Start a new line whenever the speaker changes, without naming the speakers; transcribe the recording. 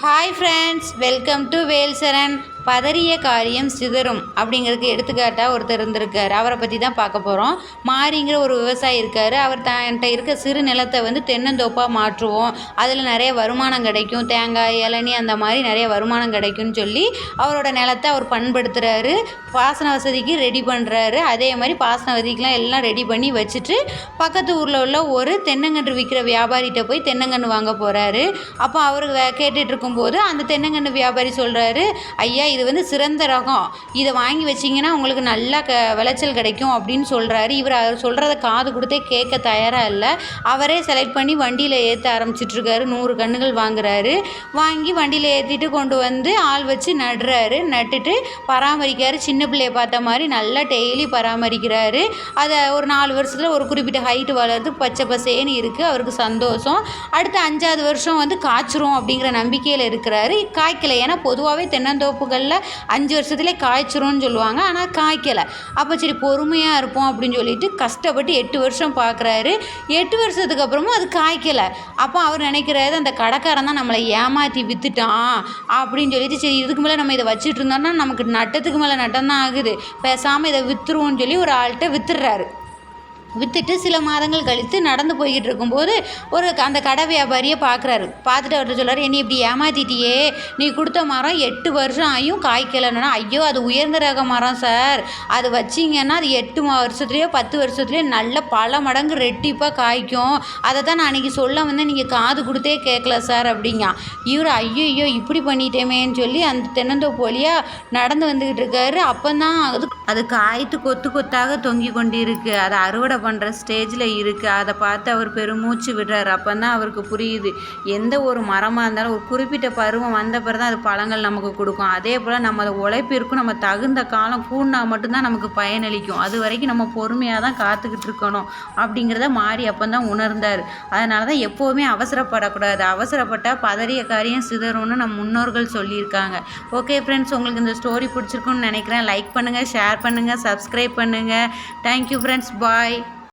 hi friends welcome to Velsaran பதறிய காரியம் சிதறும் அப்படிங்கிறதுக்கு எடுத்துக்காட்டாக ஒருத்தர் இருந்திருக்கார். அவரை பற்றி தான் பார்க்க போகிறோம் மாரிங்கிற ஒரு விவசாயி இருக்கார். அவர் தன்கிட்ட இருக்க சிறு நிலத்தை வந்து தென்னந்தோப்பாக மாற்றுவோம். அதில் நிறைய வருமானம் கிடைக்கும். தேங்காய் இளநி அந்த மாதிரி நிறைய வருமானம் கிடைக்கும்னு சொல்லி அவரோட நிலத்தை அவர் பண்படுத்துகிறாரு பாசன வசதிக்கு ரெடி பண்ணுறாரு அதே மாதிரி பாசன வசதிக்கெலாம் எல்லாம் ரெடி பண்ணி வச்சுட்டு பக்கத்து ஊரில் உள்ள ஒரு தென்னங்கன்று விற்கிற வியாபாரிகிட்ட போய் தென்னங்கன்று வாங்க போகிறாரு அப்போ அவர் வே- இருக்கும்போது அந்த தென்னங்கன்று வியாபாரி சொல்கிறாரு ஐயா இது வந்து சிறந்த ரகம். இதை வாங்கி வச்சிங்கன்னா உங்களுக்கு நல்லா க விளைச்சல் கிடைக்கும் அப்படின்னு சொல்கிறாரு இவர் அவர் சொல்கிறத காது கொடுத்தே கேட்க தயாராக இல்லை. அவரே செலக்ட் பண்ணி வண்டியில் ஏற்ற ஆரம்பிச்சிட்ருக்காரு நூறு கன்றுகள் வாங்குறாரு. வாங்கி வண்டியில் ஏற்றிட்டு கொண்டு வந்து ஆள் வச்சு நடுறாரு. நட்டுட்டு பராமரிக்காரு சின்ன பிள்ளைய பார்த்த மாதிரி நல்லா டெய்லி பராமரிக்கிறாரு. அதை ஒரு நாலு வருஷத்தில் ஒரு குறிப்பிட்ட ஹைட்டு வளர்த்து பச்சை பசேன்னு இருக்குது அவருக்கு சந்தோஷம். அடுத்த அஞ்சாவது வருஷம் வந்து காய்ச்சிரும் அப்படிங்கிற நம்பிக்கையில் இருக்கிறாரு. காய்க்கலை. ஏன்னா பொதுவாகவே முதல்ல அஞ்சு வருஷத்துலேயே காய்ச்சிரும்னு சொல்லுவாங்க ஆனால் காய்க்கலை. அப்போ சரி பொறுமையாக இருப்போம் அப்படின்னு சொல்லிட்டு கஷ்டப்பட்டு எட்டு வருஷம் பார்க்குறாரு எட்டு வருஷத்துக்கு அப்புறமும் அது காய்க்கலை. அப்போ அவர் நினைக்கிறாரு அந்த கடைக்காரன் தான் நம்மளை ஏமாற்றி விற்றுட்டான் அப்படின்னு சொல்லிட்டு சரி இதுக்கு மேலே நம்ம இதை வச்சுட்டு இருந்தோம்னா நமக்கு நட்டத்துக்கு மேலே நட்டம் தான் ஆகுது. பேசாமல் இதை விற்றுருவோம்னு சொல்லி ஒரு ஆள்கிட்ட விற்றுறாரு விற்றுட்டு சில மாதங்கள் கழித்து நடந்து போய்கிட்டு இருக்கும்போது ஒரு அந்த கடை வியாபாரியை பார்க்குறாரு. பார்த்துட்டு அவர்கிட்ட சொல்கிறார் என்னை இப்படி ஏமாத்திட்டியே? நீ கொடுத்த மரம் எட்டு வருஷம் ஆகியும் காய்க்கலன்னா ஐயோ அது உயர்ந்த ரக மரம் சார். அது வச்சிங்கன்னா அது எட்டு வருஷத்துலேயோ பத்து வருஷத்துலேயோ நல்ல பல மடங்கு ரெட்டிப்பாக காய்க்கும். அதை தான் நான் அன்றைக்கி சொல்ல வந்தேன். நீங்கள் காது கொடுத்தே கேட்கல சார் அப்படிங்க இவர் ஐயோ இப்படி பண்ணிட்டேமேன்னு சொல்லி அந்த தென்னந்தோப்பு வழியாக நடந்து வந்துக்கிட்டு இருக்காரு அப்போ தான் அது அது காய்த்து கொத்து கொத்தாக தொங்கி கொண்டிருக்கு. அதை அறுவடை பண்ணுற ஸ்டேஜில் இருக்குது அதை பார்த்து அவர் பெருமூச்சு விடுறாரு. அப்போ தான் அவருக்கு புரியுது. எந்த ஒரு மரமாக இருந்தாலும் ஒரு குறிப்பிட்ட பருவம் வந்த பிறகு தான் அது பழங்கள் நமக்கு கொடுக்கும். அதே போல் நம்ம அதை உழைப்பிற்கும் நம்ம தகுந்த காலம் கூடினா மட்டும்தான் நமக்கு பயனளிக்கும் அது வரைக்கும் நம்ம பொறுமையாக தான் காத்துக்கிட்டு இருக்கணும். அப்படிங்கிறத மாறி அப்போ தான் உணர்ந்தார். அதனால தான் எப்போவுமே அவசரப்படக்கூடாது. அவசரப்பட்டால் பதறிய காரியம் சிதறும்னு நம்ம முன்னோர்கள் சொல்லியிருக்காங்க. ஓகே ஃப்ரெண்ட்ஸ் உங்களுக்கு இந்த ஸ்டோரி பிடிச்சிருக்குன்னு நினைக்கிறேன். லைக் பண்ணுங்கள் ஷேர் பண்ணுங்கள் சப்ஸ்கிரைப் பண்ணுங்கள் தேங்க்யூ ஃப்ரெண்ட்ஸ் பாய்